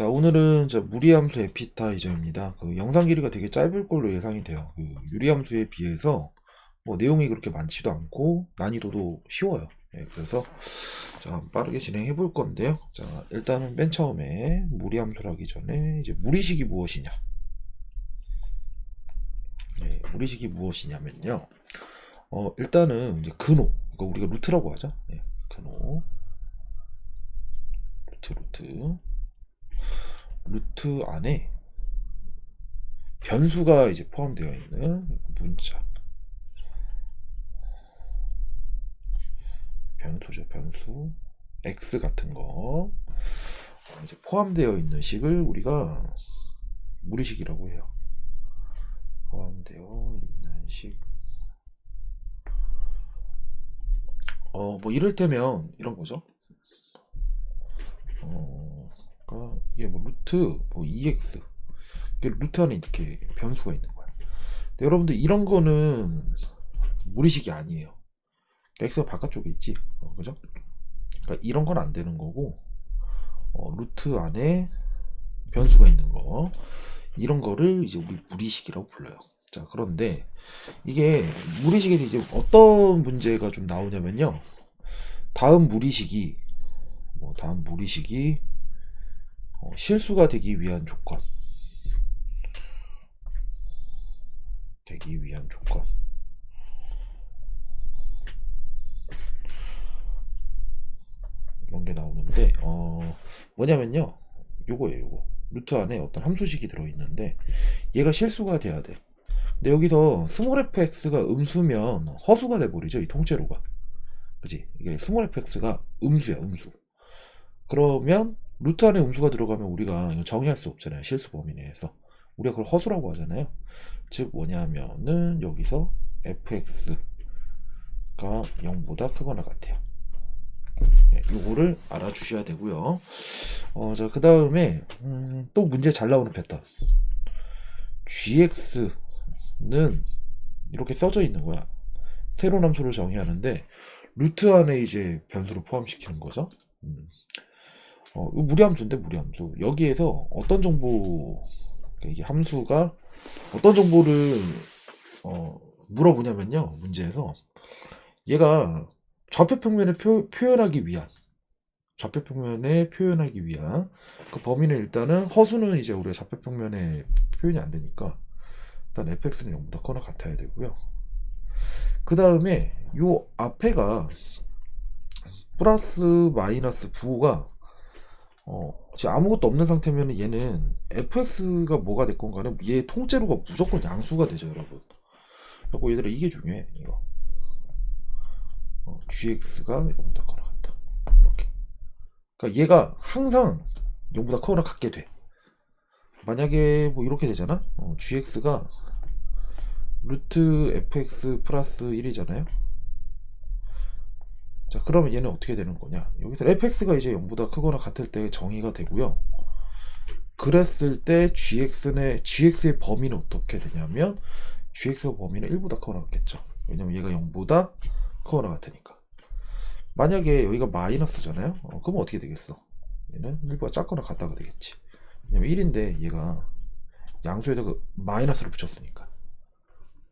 자, 오늘은 저 무리함수 에피타이저입니다. 그 영상 길이가 되게 짧을 걸로 예상이 돼요. 그 유리함수에 비해서 뭐 내용이 그렇게 많지도 않고 난이도도 쉬워요. 예, 그래서 자, 빠르게 진행해 볼 건데요. 자, 일단은 맨 처음에 무리함수를 하기 전에 이제 무리식이 무엇이냐? 예, 무리식이 무엇이냐면요. 어, 일단은 이제 근호, 이거 우리가 루트라고 하죠. 예, 근호, 루트, 루트. 루트 안에 변수가 이제 포함되어 있는 문자. 변수죠, 변수. x 같은 거. 이제 포함되어 있는 식을 우리가 무리식이라고 해요. 포함되어 있는 식. 어, 뭐 이를테면 이런 거죠. 어, 그러니까 이게 뭐 루트 뭐 EX 루트 안에 이렇게 변수가 있는 거야. 근데 여러분들 이런 거는 무리식이 아니에요. x가 바깥쪽에 있지, 어, 그죠? 그러니까 이런 건 안 되는 거고 어, 루트 안에 변수가 있는 거 이런 거를 이제 우리 무리식이라고 불러요. 자 그런데 이게 무리식에 이제 어떤 문제가 좀 나오냐면요. 다음 무리식이 뭐 다음 무리식이 어, 실수가 되기 위한 조건. 되기 위한 조건. 이런 게 나오는데 어 뭐냐면요. 요거예요 요거. 루트 안에 어떤 함수식이 들어있는데 얘가 실수가 돼야 돼. 근데 여기서 스몰 fx가 음수면 허수가 돼버리죠 이 통째로가. 그지? 이게 스몰 fx가 음수야 음수. 그러면 루트 안에 음수가 들어가면 우리가 정의할 수 없잖아요. 실수 범위 내에서. 우리가 그걸 허수라고 하잖아요. 즉 뭐냐면은 여기서 fx가 0보다 크거나 같아요. 네, 이거를 알아주셔야 되고요. 어, 자, 그 다음에 음, 또 문제 잘 나오는 패턴. gx는 이렇게 써져 있는 거야. 새로운 함수를 정의하는데 루트 안에 이제 변수를 포함시키는 거죠. 음. 어, 무리함수인데 무리함수. 여기에서 어떤 정보 그러니까 이게 함수가 어떤 정보를 어, 물어보냐면요. 문제에서 얘가 좌표 평면을 표, 표현하기 위한 좌표 평면에 표현하기 위한 그 범위는 일단은 허수는 이제 우리가 좌표 평면에 표현이 안 되니까 일단 fx는 0보다 커나 같아야 되고요. 그 다음에 요 앞에가 플러스 마이너스 부호가 어, 지금 아무것도 없는 상태면 얘는 fx가 뭐가 됐건 간에 얘 통째로가 무조건 양수가 되죠, 여러분. 그리고 얘들아 이게 중요해, 이거. 어, gx가 0보다 커나 같다. 이렇게. 그러니까 얘가 항상 0보다 커나 같게 돼. 만약에 뭐 이렇게 되잖아? 어, gx가 루트 fx 플러스 1이잖아요? 자 그러면 얘는 어떻게 되는 거냐? 여기서 fx가 이제 0보다 크거나 같을 때 정의가 되고요. 그랬을 때 gx의 gx의 범위는 어떻게 되냐면 gx의 범위는 1보다 크거나 같겠죠. 왜냐면 얘가 0보다 크거나 같으니까. 만약에 여기가 마이너스잖아요. 어, 그러면 어떻게 되겠어? 얘는 1보다 작거나 같다가 되겠지. 왜냐면 1인데 얘가 양수에다가 마이너스를 붙였으니까.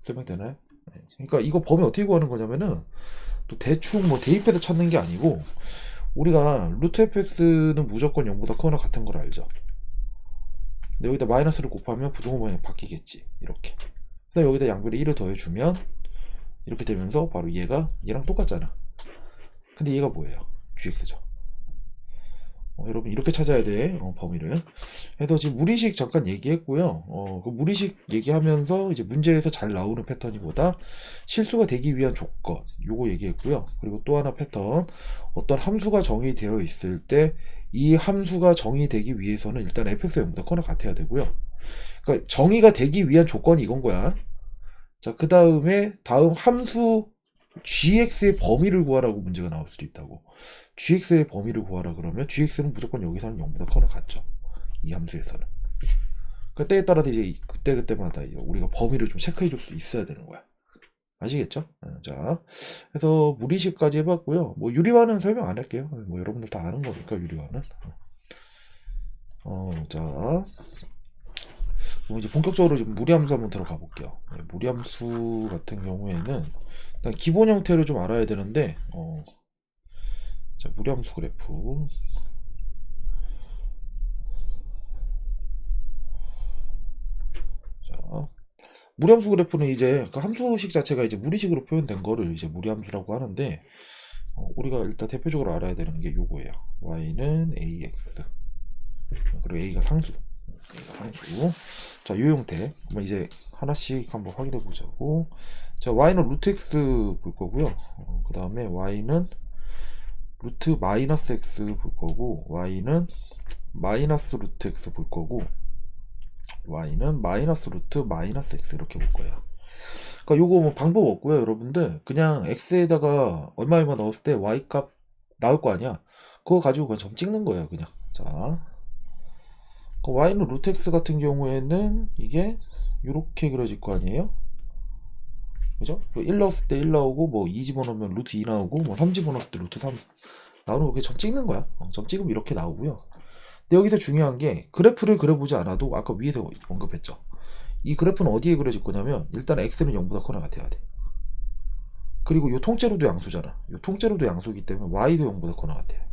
설명되나요? 네. 그러니까 이거 범위 어떻게 구하는 거냐면은 또 대충 뭐 대입해서 찾는 게 아니고 우리가 루트 fx는 무조건 0보다 크거나 같은 걸 알죠. 근데 여기다 마이너스를 곱하면 부동호 방향이 바뀌겠지. 이렇게. 그다음 여기다 양변에 1을 더해주면 이렇게 되면서 바로 얘가 얘랑 똑같잖아. 근데 얘가 뭐예요? gx죠. 어, 여러분 이렇게 찾아야 돼. 어, 범위를. 그래서 지금 무리식 잠깐 얘기했고요. 어, 그 무리식 얘기하면서 이제 문제에서 잘 나오는 패턴이 보다 실수가 되기 위한 조건 요거 얘기했고요. 그리고 또 하나 패턴. 어떤 함수가 정의되어 있을 때 이 함수가 정의되기 위해서는 일단 fx가 0보다 커나 같아야 되고요. 그러니까 정의가 되기 위한 조건이 이건 거야. 자그 다음에 다음 함수 gx의 범위를 구하라고 문제가 나올 수도 있다고. gx의 범위를 구하라 그러면 gx는 무조건 여기서는 0보다 커나 같죠. 이 함수에서는. 그때에 따라서 이제 그때 그때마다 우리가 범위를 좀 체크해 줄 수 있어야 되는 거야. 아시겠죠? 어, 자, 그래서 무리식까지 해봤고요. 뭐 유리화는 설명 안 할게요. 뭐 여러분들 다 아는 거니까 유리화는. 어, 자. 그럼 이제 본격적으로 좀 무리함수 한번 들어가 볼게요. 네, 무리함수 같은 경우에는 일단 기본 형태를 좀 알아야 되는데, 어, 자, 무리함수 그래프. 자, 무리함수 그래프는 이제 그 함수식 자체가 이제 무리식으로 표현된 거를 이제 무리함수라고 하는데, 어, 우리가 일단 대표적으로 알아야 되는 게 요거예요. y는 ax. 그리고 a가 상수. 상수. 자, 요 형태. 그럼 이제 하나씩 한번 확인해 보자고. 자, y는 루트 x 볼 거고요. 그 다음에 y는 루트 마이너스 x 볼 거고, y는 마이너스 루트 x 볼 거고, y는 마이너스 루트 마이너스 x 이렇게 볼 거예요. 그러니까 요거 뭐 방법 없고요, 여러분들. 그냥 x에다가 얼마 얼마 넣었을 때 y 값 나올 거 아니야. 그거 가지고 그냥 점 찍는 거예요, 그냥. 자, 그 y는 x 같은 경우에는 이게 이렇게 그려질 거 아니에요? 그죠? 1 넣었을 때 1 나오고 뭐 2 집어넣으면 루트 2 나오고 뭐3 집어넣었을 때 루트 3 나오는 거 그냥 점 찍는 거야. 어, 점 찍으면 이렇게 나오고요. 근데 여기서 중요한 게 그래프를 그려보지 않아도 아까 위에서 언급했죠. 이 그래프는 어디에 그려질 거냐면 일단 x는 0보다 커나 같아야 돼. 그리고 요 통째로도 양수잖아. 요 통째로도 양수이기 때문에 y도 0보다 커나 같아요.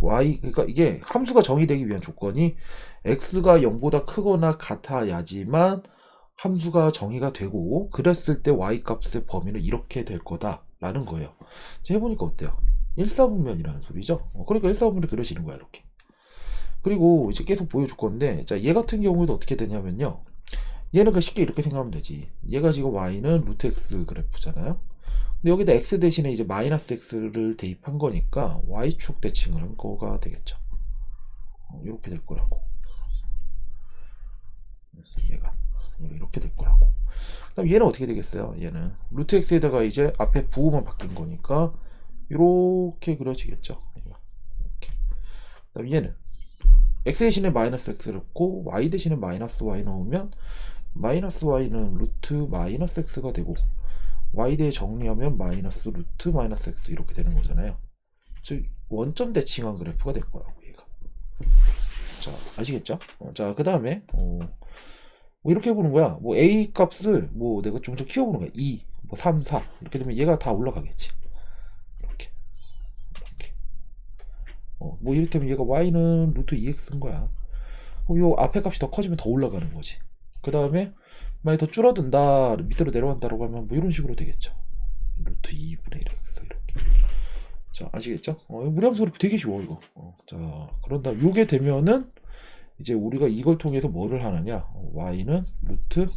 Y 그러니까 이게 함수가 정의되기 위한 조건이 x가 0보다 크거나 같아야지만 함수가 정의가 되고 그랬을 때 y 값의 범위는 이렇게 될 거다라는 거예요. 자, 해보니까 어때요? 1사분면이라는 소리죠. 어, 그러니까 1사분면을 그려지는 거야 이렇게. 그리고 이제 계속 보여줄 건데 자얘 같은 경우에도 어떻게 되냐면요. 얘는 그 쉽게 이렇게 생각하면 되지. 얘가 지금 y는 루트 x 그래프잖아요. 근데 여기다 x 대신에 이제 마이너스 x를 대입한 거니까 y축 대칭을 한 거가 되겠죠. 어, 이렇게 될 거라고. 얘가 이렇게 될 거라고. 그다음 얘는 어떻게 되겠어요? 얘는 루트 x에다가 이제 앞에 부호만 바뀐 거니까 이렇게 그려지겠죠. 이렇게. 그다음 얘는 x 대신에 마이너스 x를 넣고 y 대신에 마이너스 y 넣으면 마이너스 y는 루트 마이너스 x가 되고 y 대에 정리하면 마이너스 루트 마이너스 x 이렇게 되는 거잖아요. 즉 원점 대칭한 그래프가 될 거라고 얘가. 자 아시겠죠? 어, 자그 다음에 어, 뭐 이렇게 보는 거야. 뭐 a 값을 뭐 내가 좀 더 키워보는 거야. 2, 뭐 3, 4 이렇게 되면 얘가 다 올라가겠지. 이렇게 이렇게. 어, 뭐 이를테면 얘가 y는 루트 2x인 거야. 그럼 요 앞에 값이 더 커지면 더 올라가는 거지. 그 다음에 만약에 더 줄어든다 밑으로 내려간다고 하면 뭐 이런 식으로 되겠죠. 루트 2분의 1x 이렇게. 자 아시겠죠? 어, 그래프 되게 쉬워 이거. 어, 자 그런다. 요게 되면은 이제 우리가 이걸 통해서 뭐를 하느냐? 어, y는 루트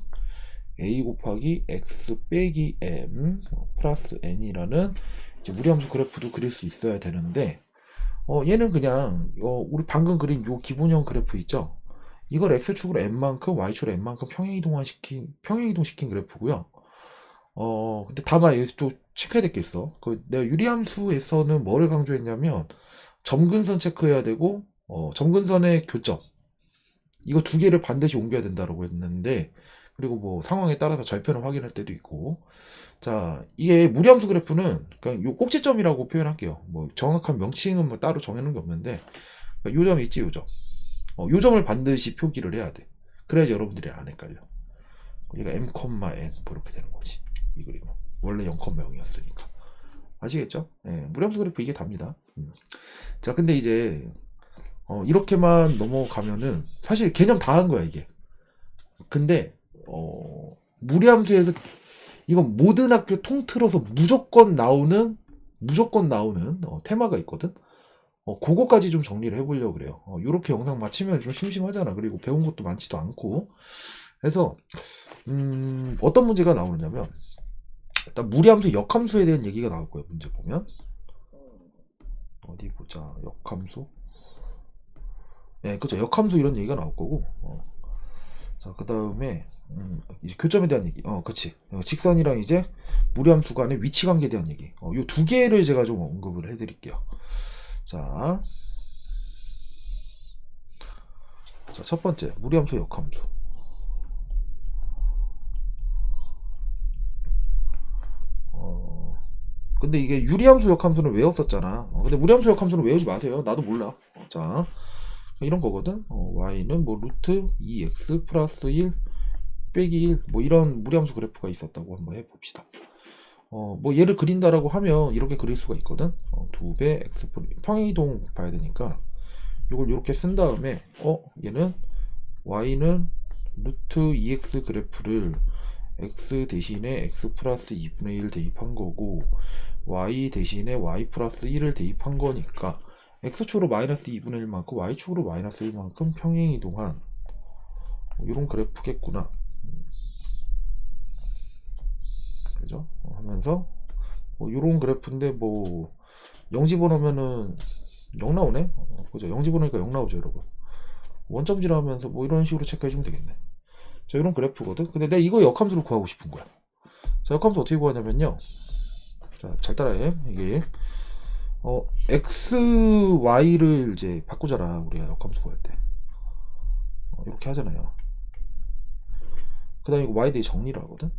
a 곱하기 x 빼기 m 어, 플러스 n이라는 이제 무리함수 그래프도 그릴 수 있어야 되는데 어, 얘는 그냥 어, 우리 방금 그린 요 기본형 그래프 있죠 이걸 x축으로 n만큼 y축으로 n만큼 평행이동화 시킨 평행이동 시킨 그래프고요. 어 근데 다만 여기서 또 체크해야 될 게 있어. 그 내가 유리함수에서는 뭐를 강조했냐면 점근선 체크해야 되고 어 점근선의 교점 이거 두 개를 반드시 옮겨야 된다라고 했는데 그리고 뭐 상황에 따라서 절편을 확인할 때도 있고 자 이게 무리함수 그래프는 그냥 요 꼭지점이라고 표현할게요. 뭐 정확한 명칭은 뭐 따로 정해놓은 게 없는데 그러니까 요 점이 있지 요 점. 어, 요 점을 반드시 표기를 해야 돼. 그래야지 여러분들이 안 헷갈려. 얘가 m, n 뭐 이렇게 되는 거지. 이 그림은. 원래 0,0이었으니까. 아시겠죠? 예, 무리함수 그래프 이게 답니다. 음. 자, 근데 이제 어, 이렇게만 넘어가면은 사실 개념 다 한 거야 이게. 근데 어, 무리함수에서 이건 모든 학교 통틀어서 무조건 나오는 무조건 나오는 어, 테마가 있거든. 어, 그거까지 좀 정리를 해보려고 그래요. 어, 이렇게 영상 마치면 좀 심심하잖아. 그리고 배운 것도 많지도 않고. 그래서, 음, 어떤 문제가 나오느냐면, 일단 무리함수, 역함수에 대한 얘기가 나올 거예요. 문제 보면. 어디 보자. 역함수. 예, 그죠. 역함수 이런 얘기가 나올 거고. 어. 자, 그 다음에, 음, 이제 교점에 대한 얘기. 어, 그치. 어, 직선이랑 이제 무리함수 간의 위치 관계에 대한 얘기. 어, 요 두 개를 제가 좀 언급을 해드릴게요. 자, 자, 첫 번째, 무리함수 역함수. 어, 근데 이게 유리함수 역함수는 외웠었잖아. 어, 근데 무리함수 역함수는 외우지 마세요. 나도 몰라. 어, 자, 이런 거거든. 어, y는 뭐 루트 2x 플러스 1 빼기 1 뭐 이런 무리함수 그래프가 있었다고 한번 해봅시다. 어, 뭐 얘를 그린다라고 하면 이렇게 그릴 수가 있거든. 어, 2배 x 플- 평행이동 봐야 되니까 이걸 이렇게 쓴 다음에 어 얘는 y는 루트 2x 그래프를 x 대신에 x 플러스 2분의 1 대입한 거고 y 대신에 y 플러스 1을 대입한 거니까 x축으로 마이너스 2분의 1만큼 y축으로 마이너스 1만큼 평행이동한 이런 그래프겠구나 그죠? 어, 하면서 뭐 이런 그래프인데 뭐 0 집어 넣으면은 0 나오네? 어, 그죠? 0 집어넣으니까 0 나오죠 여러분. 원점질 하면서 뭐 이런 식으로 체크해주면 되겠네. 자 이런 그래프거든? 근데 내가 이거 역함수를 구하고 싶은 거야. 자 역함수 어떻게 구하냐면요. 자 잘 따라해 이게. 어 x, y를 이제 바꾸잖아 우리가 역함수 구할 때. 어, 이렇게 하잖아요. 그 다음에 이거 y 대해 정리를 하거든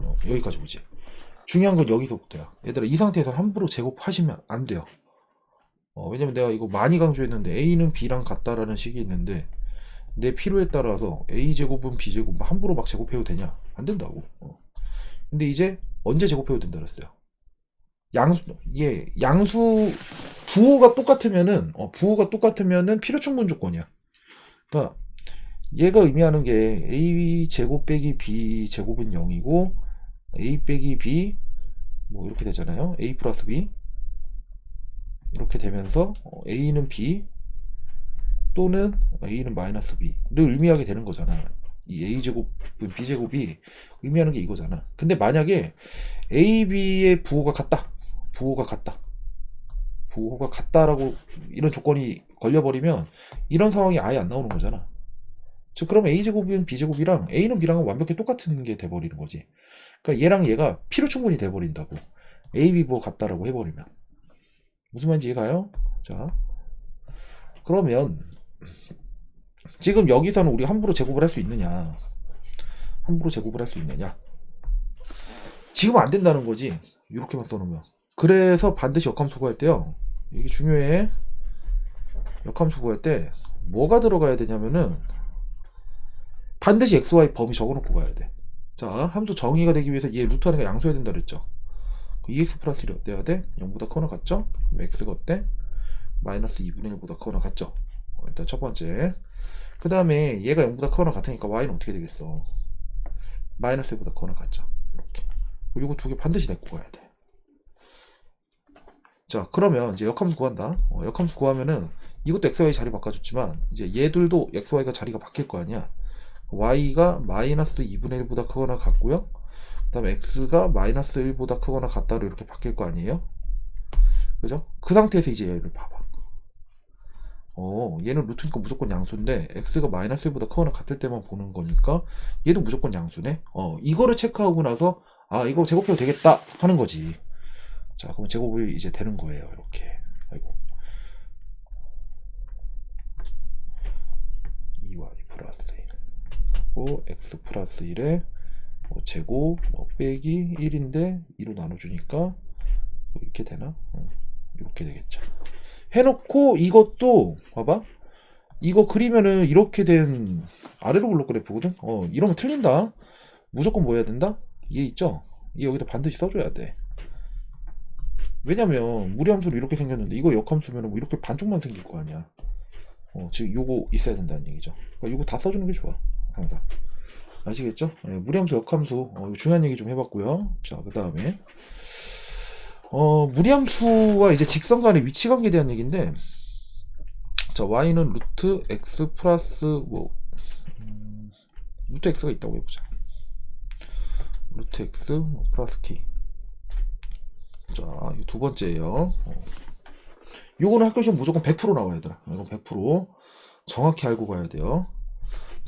어, 여기까지 오지. 중요한 건 여기서부터야. 얘들아 이 상태에서 함부로 제곱하시면 안 돼요. 어, 왜냐면 내가 이거 많이 강조했는데 a는 b랑 같다라는 식이 있는데 내 필요에 따라서 a 제곱은 b 제곱 뭐 함부로 막 제곱해도 되냐? 안 된다고. 어. 근데 이제 언제 제곱해도 된다 그랬어요? 양수 예 양수 부호가 똑같으면은 어, 부호가 똑같으면은 필요 충분 조건이야. 그러니까 얘가 의미하는 게 a 제곱 빼기 b 제곱은 0이고 a 빼기 b 뭐 이렇게 되잖아요. A 플러스 b. 이렇게 되면서 어, a는 b 또는 a는 마이너스 b를 의미하게 되는 거잖아. 이 a 제곱은 b 제곱이 의미하는 게 이거잖아. 근데 만약에 a b의 부호가 같다. 부호가 같다. 부호가 같다라고 이런 조건이 걸려버리면 이런 상황이 아예 안 나오는 거잖아 즉 그럼 a제곱은 b제곱이랑 a는 b랑은 완벽히 똑같은 게 돼버리는 거지. 그러니까 얘랑 얘가 필요 충분히 돼버린다고. A, b 부호 같다라고 해버리면. 무슨 말인지 이해가요? 자 그러면 지금 여기서는 우리 함부로 제곱을 할 수 있느냐? 함부로 제곱을 할 수 있느냐? 지금 안 된다는 거지 이렇게만 써놓으면. 그래서 반드시 역함수 구할 때요 이게 중요해. 역함수 구할 때 뭐가 들어가야 되냐면은 반드시 xy 범위 적어놓고 가야 돼. 자, 함수 정의가 되기 위해서 얘 루트 하나가 양수해야 된다 그랬죠. 2x 플러스 1이 어때야 돼? 0보다 커나 같죠? x가 어때? 마이너스 2분의 1보다 커나 같죠? 어, 일단 첫 번째. 그 다음에 얘가 0보다 커나 같으니까 y는 어떻게 되겠어? 마이너스 1보다 커나 같죠? 이렇게. 이거 두 개 반드시 내고 가야 돼. 자, 그러면 이제 역함수 구한다. 어, 역함수 구하면은 이것도 xy 자리 바꿔줬지만 이제 얘들도 xy가 자리가 바뀔 거 아니야. Y가 마이너스 2분의 1보다 크거나 같고요. 그 다음에 x가 마이너스 1보다 크거나 같다로 이렇게 바뀔 거 아니에요? 그죠? 그 상태에서 이제 얘를 봐봐. 어, 얘는 루트니까 무조건 양수인데 x가 마이너스 1보다 크거나 같을 때만 보는 거니까 얘도 무조건 양수네. 어, 이거를 체크하고 나서 아, 이거 제곱해도 되겠다 하는 거지. 자, 그럼 제곱이 이제 되는 거예요. 이렇게. 아이고. 2y 플러스 1. 고 x 플러스 1에 뭐 제곱 뭐 빼기 1인데 2로 나눠주니까 뭐 이렇게 되나? 어, 이렇게 되겠죠. 해놓고 이것도 봐봐. 이거 그리면은 이렇게 된 아래로 블록 그래프거든. 어 이러면 틀린다. 무조건 뭐 해야 된다? 얘 있죠? 얘 여기다 반드시 써줘야 돼. 왜냐면 무리함수로 이렇게 생겼는데 이거 역함수면 뭐 이렇게 반쪽만 생길 거 아니야. 어, 지금 요거 있어야 된다는 얘기죠. 그러니까 요거 다 써주는 게 좋아. 항상. 아시겠죠? 예, 무리함수 역함수 어, 중요한 얘기 좀 해봤고요. 자, 그 다음에 어, 무리함수와 이제 직선 간의 위치 관계에 대한 얘기인데 자, y는 루트 x 플러스 뭐 음, 루트 x가 있다고 해보자. 루트 x 뭐 플러스 k. 자, 이두 번째예요. 어. 요거는 학교 시험 무조건 100% 나와야 되더라. 이건 100% 정확히 알고 가야 돼요.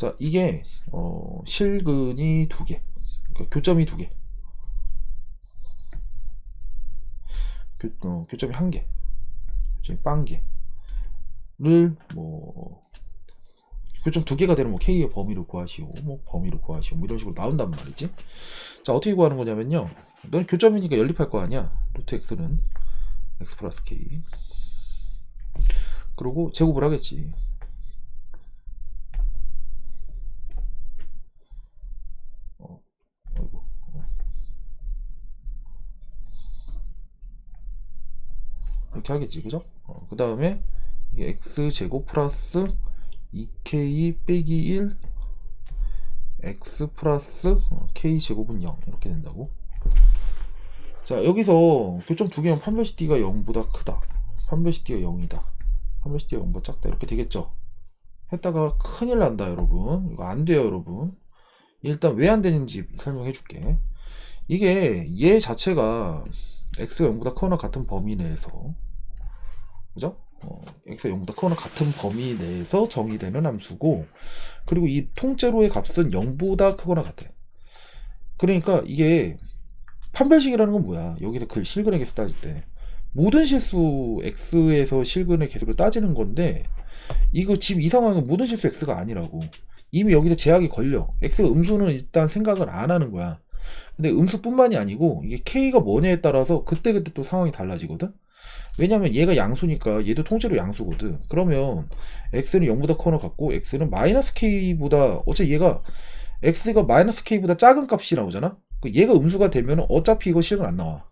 자, 이게 어, 실근이 두 개, 그러니까 교점이 두 개, 교, 어, 교점이 한 개, 교점이 빵 개를 뭐 교점 두 개가 되는 뭐 K의 범위를 구하시오, 뭐 범위를 구하시오, 뭐 이런 식으로 나온단 말이지. 자, 어떻게 구하는 거냐면요. 넌 교점이니까 연립할 거 아니야. 루트 X는 X 플러스 K. 그리고 제곱을 하겠지. 어, 아이고. 어. 이렇게 하겠지, 그죠? 어, 그 다음에 이게 x 제곱 플러스 2k 빼기 1 x 플러스 어, k 제곱은 0 이렇게 된다고. 자 여기서 교점 두 개면 판별식 d가 0보다 크다. 판별식 d가 0이다. 판별식 d가 0보다 작다 이렇게 되겠죠. 했다가 큰일 난다 여러분. 이거 안 돼요 여러분. 일단 왜 안 되는지 설명해 줄게. 이게 얘 자체가 x가 0보다 크거나 같은 범위 내에서 그죠? 어, x가 0보다 크거나 같은 범위 내에서 정의되는 함수고 그리고 이 통째로의 값은 0보다 크거나 같아. 그러니까 이게 판별식이라는 건 뭐야? 여기서 그 실근의 개수 따질 때 모든 실수 x에서 실근의 개수를 따지는 건데 이거 지금 이 상황은 모든 실수 x가 아니라고 이미 여기서 제약이 걸려 x가 음수는 일단 생각을 안 하는 거야 근데 음수뿐만이 아니고 이게 k가 뭐냐에 따라서 그때그때 또 상황이 달라지거든? 왜냐면 얘가 양수니까 얘도 통째로 양수거든. 그러면 x는 0보다 커너 같고 x는 마이너스 k보다 어차피 얘가 x가 마이너스 k보다 작은 값이 나오잖아? 그 얘가 음수가 되면 어차피 이거 실은 안 나와.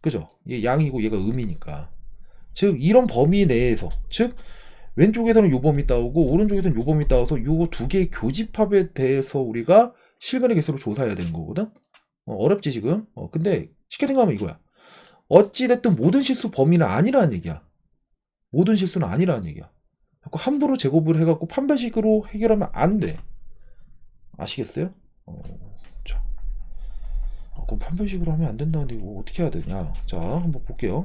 그죠? 얘 양이고 얘가 음이니까. 즉 이런 범위 내에서 즉 왼쪽에서는 요 범위 따오고 오른쪽에서는 요 범위 따와서 요두 개의 교집합에 대해서 우리가 실근의 개수를 조사해야 되는 거거든? 어, 렵지 지금? 어, 근데 쉽게 생각하면 이거야. 어찌됐든 모든 실수 범위는 아니라는 얘기야. 모든 실수는 아니라는 얘기야. 자꾸 함부로 제곱을 해갖고 판별식으로 해결하면 안 돼. 아시겠어요? 어, 자. 아, 그럼 판별식으로 하면 안 된다는데 이거 어떻게 해야 되냐? 자 한번 볼게요.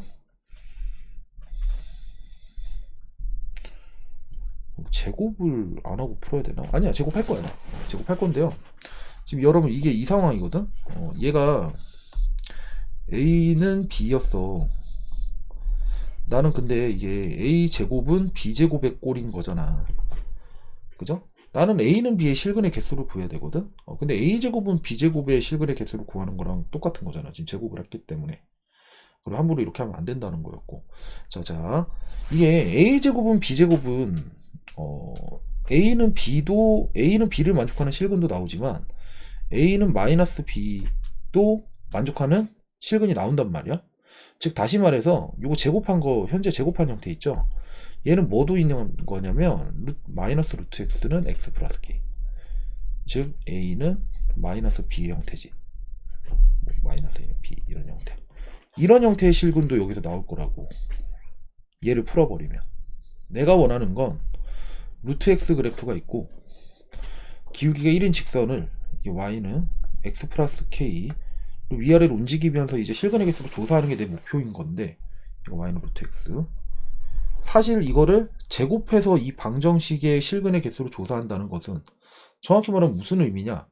제곱을 안 하고 풀어야 되나? 아니야 제곱할 거야. 나. 제곱할 건데요 지금 여러분 이게 이 상황이거든? 어, 얘가 a는 b였어. 나는 근데 이게 a 제곱은 b 제곱의 꼴인 거잖아. 그죠? 나는 a는 b의 실근의 개수를 구해야 되거든? 어, 근데 a 제곱은 b 제곱의 실근의 개수를 구하는 거랑 똑같은 거잖아. 지금 제곱을 했기 때문에. 그리고 함부로 이렇게 하면 안 된다는 거였고. 자자. 이게 a 제곱은 b 제곱은 어, A는 B도 A는 B를 만족하는 실근도 나오지만 A는 마이너스 B도 만족하는 실근이 나온단 말이야. 즉 다시 말해서 이거 제곱한 거 현재 제곱한 형태 있죠. 얘는 뭐도 있는 거냐면 루, 마이너스 루트 x는 x 플러스 k. 즉 A는 마이너스 B의 형태지. 마이너스 A는 B 이런 형태. 이런 형태의 실근도 여기서 나올 거라고. 얘를 풀어버리면 내가 원하는 건 루트 x 그래프가 있고 기울기가 1인 직선을 y는 x 플러스 k 위아래로 움직이면서 이제 실근의 개수를 조사하는 게 내 목표인 건데 y는 루트 x. 사실 이거를 제곱해서 이 방정식의 실근의 개수를 조사한다는 것은 정확히 말하면 무슨 의미냐?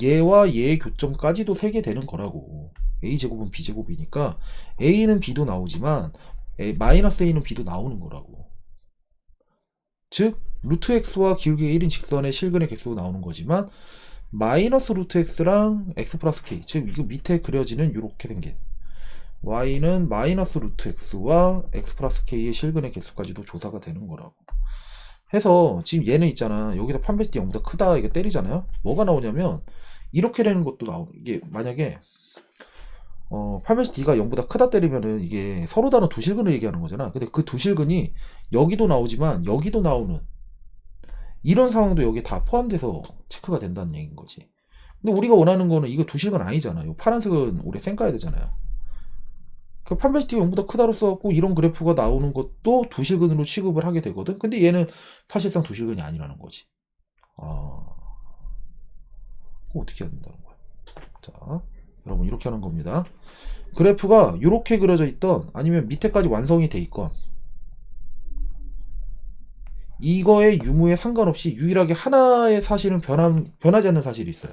얘와 얘의 교점까지도 세게 되는 거라고. a 제곱은 b 제곱이니까 a는 b도 나오지만 A, 마이너스 a는 b도 나오는 거라고. 즉 루트 x와 기울기 1인 직선의 실근의 개수가 나오는 거지만 마이너스 루트 x랑 x 플러스 k. 즉 이거 밑에 그려지는 이렇게 생긴 y는 마이너스 루트 x와 x 플러스 k의 실근의 개수까지도 조사가 되는 거라고. 해서 지금 얘는 있잖아. 여기서 판별식 0보다 크다. 이게 때리잖아요. 뭐가 나오냐면 이렇게 되는 것도 나오 이게 만약에 어, 판별식 d가 0보다 크다 때리면은 이게 서로 다른 두 실근을 얘기하는 거잖아. 근데 그 두 실근이 여기도 나오지만 여기도 나오는 이런 상황도 여기 다 포함돼서 체크가 된다는 얘기인 거지. 근데 우리가 원하는 거는 이거 두 실근 아니잖아요. 파란색은 우리 쌩까야 되잖아요. 그 판별식 0보다 크다로 써갖고 이런 그래프가 나오는 것도 두 실근으로 취급을 하게 되거든. 근데 얘는 사실상 두 실근이 아니라는 거지. 아, 어떻게 해야 된다는 거야. 자, 여러분 이렇게 하는 겁니다. 그래프가 이렇게 그려져 있던 아니면 밑에까지 완성이 돼 있건 이거의 유무에 상관없이 유일하게 하나의 사실은 변함, 변하지 않는 사실이 있어요.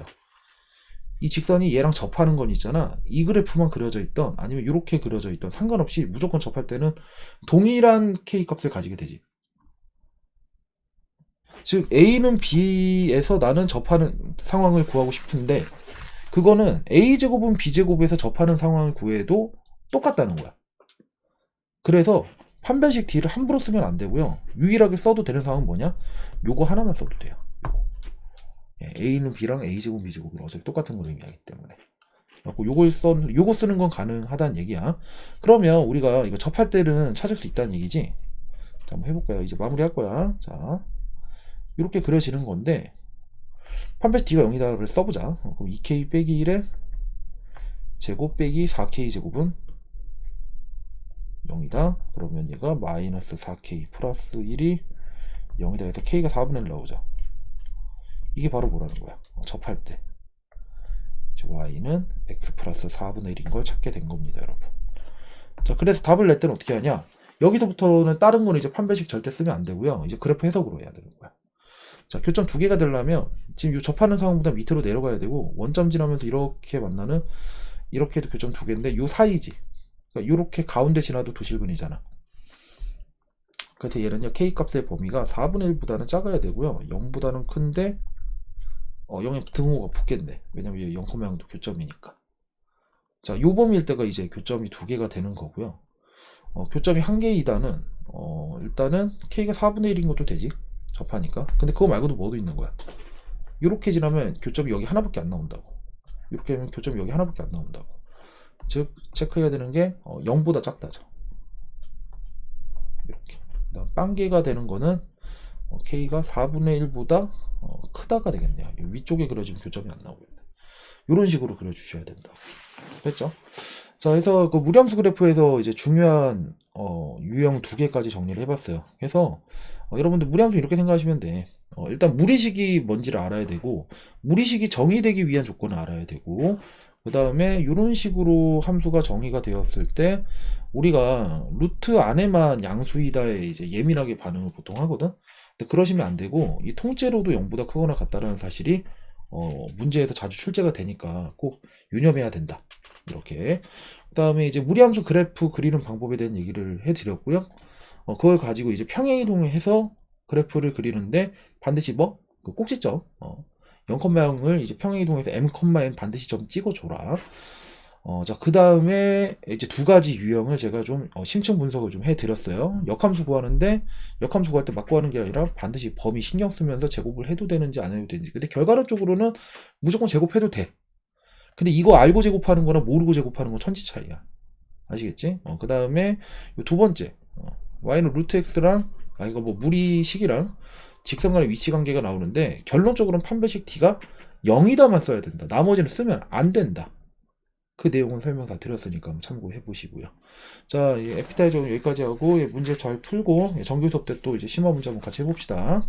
이 직선이 얘랑 접하는 건 있잖아. 이 그래프만 그려져 있던 아니면 이렇게 그려져 있던 상관없이 무조건 접할 때는 동일한 k 값을 가지게 되지. 즉 A는 B에서 나는 접하는 상황을 구하고 싶은데 그거는 A 제곱은 B 제곱에서 접하는 상황을 구해도 똑같다는 거야. 그래서 판별식 D를 함부로 쓰면 안 되고요. 유일하게 써도 되는 상황은 뭐냐? 요거 하나만 써도 돼요. 예, A는 B랑 A 제곱 B 제곱은 어차피 똑같은 걸 의미하기 때문에. 그래갖고 요걸 써 요거 쓰는 건 가능하다는 얘기야. 그러면 우리가 이거 접할 때는 찾을 수 있다는 얘기지. 자, 한번 해볼까요? 이제 마무리 할 거야. 자, 이렇게 그려지는 건데 판별식 D가 0이다 를 써보자. 어, 그럼 2K 빼기 1에 제곱 빼기 4K 제곱은 0이다. 그러면 얘가 마이너스 4K 플러스 1이 0이다 해서 K가 4분의 1 나오죠. 이게 바로 뭐라는 거야? 어, 접할 때. Y는 X 플러스 4분의 1인 걸 찾게 된 겁니다, 여러분. 자, 그래서 답을 낼 때는 어떻게 하냐? 여기서부터는 다른 거는 이제 판별식 절대 쓰면 안 되고요. 이제 그래프 해석으로 해야 되는 거야. 자, 교점 두 개가 되려면 지금 이 접하는 상황보다 밑으로 내려가야 되고 원점 지나면서 이렇게 만나는 이렇게 해도 교점 두 개인데 요 사이지. 그러니까 이렇게 가운데 지나도 도실근이잖아. 그래서 얘는요 k 값의 범위가 4분의 1보다는 작아야 되고요. 0보다는 큰데 어 0에 등호가 붙겠네. 왜냐면 얘 0,0도 교점이니까. 자, 요 범위일 때가 이제 교점이 두 개가 되는 거고요. 어, 교점이 한 개이다는 어, 일단은 k가 4분의 1인 것도 되지. 접하니까. 근데 그거 말고도 뭐도 있는 거야. 이렇게 지나면 교점이 여기 하나밖에 안 나온다고. 이렇게 하면 교점이 여기 하나밖에 안 나온다고. 즉 체크해야 되는 게 어, 0보다 작다죠. 이렇게. 빵개가 되는 거는 어, k가 4분의 1보다 어, 크다가 되겠네요. 이 위쪽에 그려지면 교점이 안 나오겠네. 이런 식으로 그려주셔야 된다고. 됐죠? 자, 그래서 그 무리함수 그래프에서 이제 중요한 어, 유형 두 개까지 정리를 해봤어요. 그래서 어, 여러분들 무리함수 이렇게 생각하시면 돼. 어, 일단 무리식이 뭔지를 알아야 되고 무리식이 정의되기 위한 조건을 알아야 되고 그 다음에 이런 식으로 함수가 정의가 되었을 때 우리가 루트 안에만 양수이다에 이제 예민하게 반응을 보통 하거든. 근데 그러시면 안 되고 이 통째로도 0보다 크거나 같다라는 사실이 어, 문제에서 자주 출제가 되니까 꼭 유념해야 된다. 이렇게. 그 다음에 이제 무리함수 그래프 그리는 방법에 대한 얘기를 해드렸고요. 어, 그걸 가지고 이제 평행이동을 해서 그래프를 그리는데 반드시 뭐? 그 꼭지점. 어, 0,0을 이제 평행이동해서 m, n 반드시 점 찍어줘라. 어, 자, 그 다음에 이제 두 가지 유형을 제가 좀 어, 심층 분석을 좀 해드렸어요. 역함수 구하는데, 역함수 구할 때 막 구하는 게 아니라 반드시 범위 신경 쓰면서 제곱을 해도 되는지 안 해도 되는지. 근데 결과론적으로는 무조건 제곱해도 돼. 근데 이거 알고 제곱하는 거랑 모르고 제곱하는 건 천지 차이야. 아시겠지? 어, 그 다음에 두 번째. 어, y는 루트 x랑, 아, 이거 뭐 무리식이랑 직선 간의 위치 관계가 나오는데, 결론적으로는 판별식 t가 0이다만 써야 된다. 나머지는 쓰면 안 된다. 그 내용은 설명 다 드렸으니까 참고해 보시고요. 자, 이 에피타이저 여기까지 하고 예, 문제 잘 풀고 예, 정규 수업 때 또 이제 심화 문제 한번 같이 해봅시다.